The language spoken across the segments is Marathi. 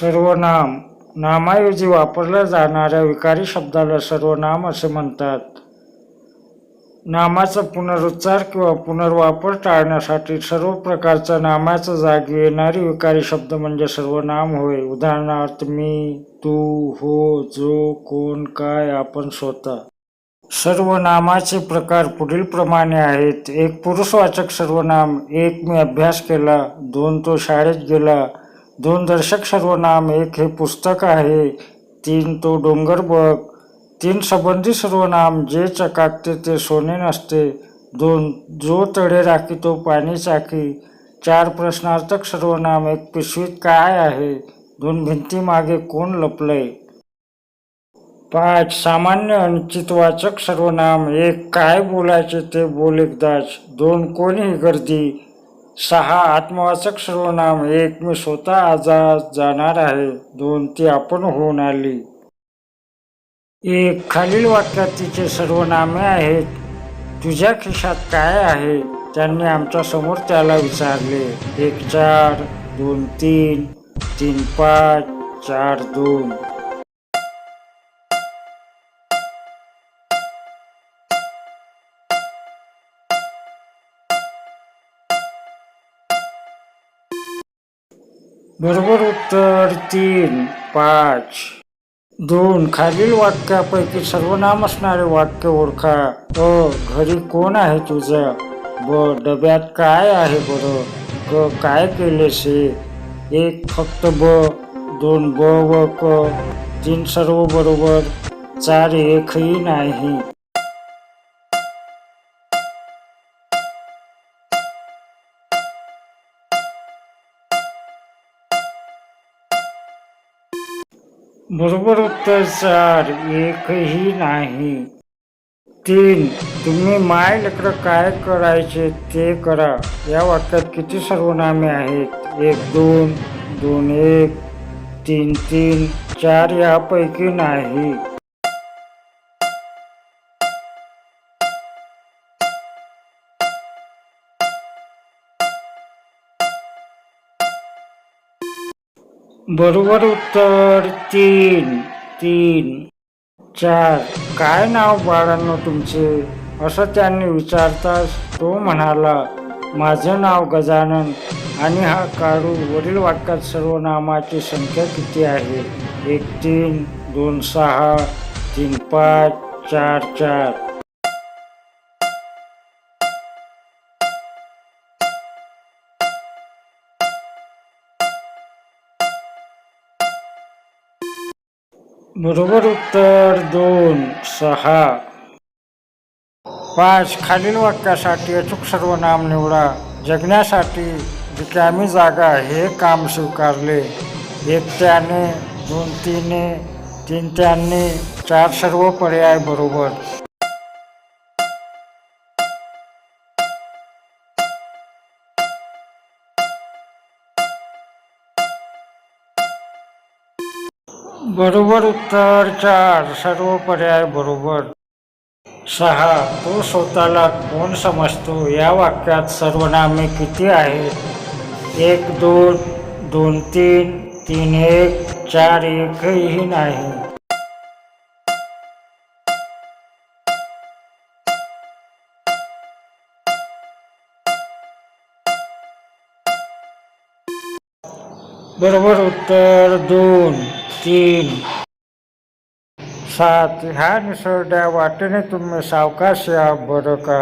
सर्वनाम. नामाऐवजी वापरल्या जाणाऱ्या विकारी शब्दाला सर्वनाम असे म्हणतात. नामाचा पुनरुच्चार किंवा पुनर्वापर टाळण्यासाठी सर्व प्रकारच्या नामाचा जागी येणारी विकारी शब्द म्हणजे सर्वनाम होय. उदाहरणार्थ मी तू हो जो कोण काय आपण स्वतः. सर्वनामाचे प्रकार पुढील प्रमाणे आहेत. एक पुरुषवाचक सर्वनाम एक मी अभ्यास केला दोन तो शाळेत गेला दोन दर्शक सर्वनाम एक हे पुस्तक आहे तीन तो डोंगर बघ तीन संबंधी सर्वनाम जे चकाकते ते सोने नसते दोन जो तडे राखी तो पाणी चाकी चार प्रश्नार्थक सर्वनाम एक पिशवीत काय आहे दोन भिंतीमागे कोण लपलंय? पाच सामान्य अनिश्चितवाचक सर्वनाम एक काय बोलायचे ते बोल एकदाच दोन कोणी गर्दी सहा आत्मवाचक सर्वनाम. एक मी स्वतः आजाद जाणार आहे. दोन ती आपण होऊन आली. एक खालील वाक्यात तिचे सर्वनामे आहेत. तुझ्या खिशात काय आहे? त्यांनी आमच्यासमोर त्याला विचारले. एक चार दोन तीन. तीन पाच चार दोन. बरोबर उत्तर तीन पाच. दोन खालील वाक्यापैकी सर्वनाम असणारे वाक्य ओळखा. अ घरी कोण आहे तुझ्या ब डब्यात काय आहे बरं? ग काय केलेस हे? एक फक्त ब. दोन ब व क. तीन सर्व बरोबर. चार एकही नाही. बरोबर उत्तर चार एकही नाही. तीन तुम्ही माय लेकरं काय करायचे ते करा. या वाक्यात किती सर्वनामे आहेत? एक दोन दोन एक तीन तीन चार यापैकी नाही. बरोबर उत्तर तीन तीन. चार. काय नाव बाळांनो तुमचे? असं त्यांनी विचारताच तो म्हणाला माझं नाव गजानन आणि हा काळू वरील वाक्यात सर्वनामाची संख्या किती आहे? एक तीन दोन सहा तीन पाच चार चार. बरोबर उत्तर दोन सहा. पाच खालील वाक्यासाठी अचूक सर्वनाम निवडा. जगण्यासाठी रिकामी जागा हे काम स्वीकारले. एकट्याने दोन तिने तीन त्यांनी चार सर्व पर्याय बरोबर. बरोबर उत्तर चार सर्व पर्याय बरोबर. सहा तो स्वतःला कोण समजतो? या वाक्यात सर्वनामे किती आहेत? एक दोन दोन तीन तीन एक चार एकही नाही. बरोबर उत्तर दोन. तीन सात ह्या निसरड्या वाटेने तुम्ही सावकाश या बरं का?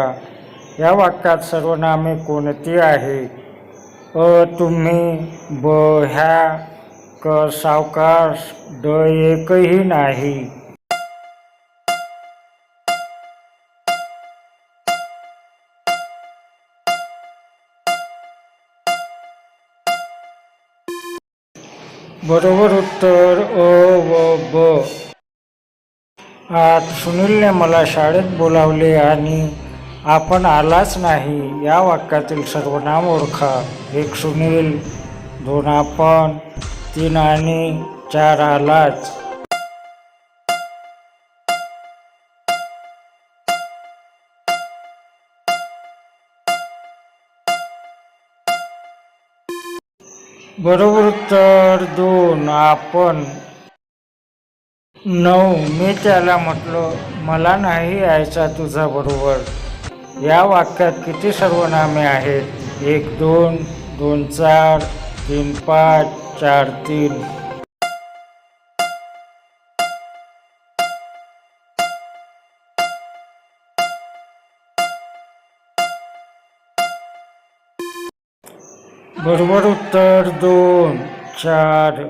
या वाक्यात सर्वनामे कोणती आहे? अ तुम्ही ब ह्या क सावकाश ड एकही नाही. बरोबर उत्तर अ व ब. आज सुनीलने मला शाळेत बोलावले आणि आपण आलाच नाही या वाक्यातील सर्वनाम ओळखा. एक सुनील दोन आपण तीन आणि चार आलाच. बरोबर उत्तर दोन आपण नऊ. मी त्याला म्हटलो मला नाही यायचा तुझा बरोबर. या वाक्यात किती सर्वनामे आहेत? एक दोन दोन चार तीन पाच चार तीन. बरोबर उत्तर दोन चार.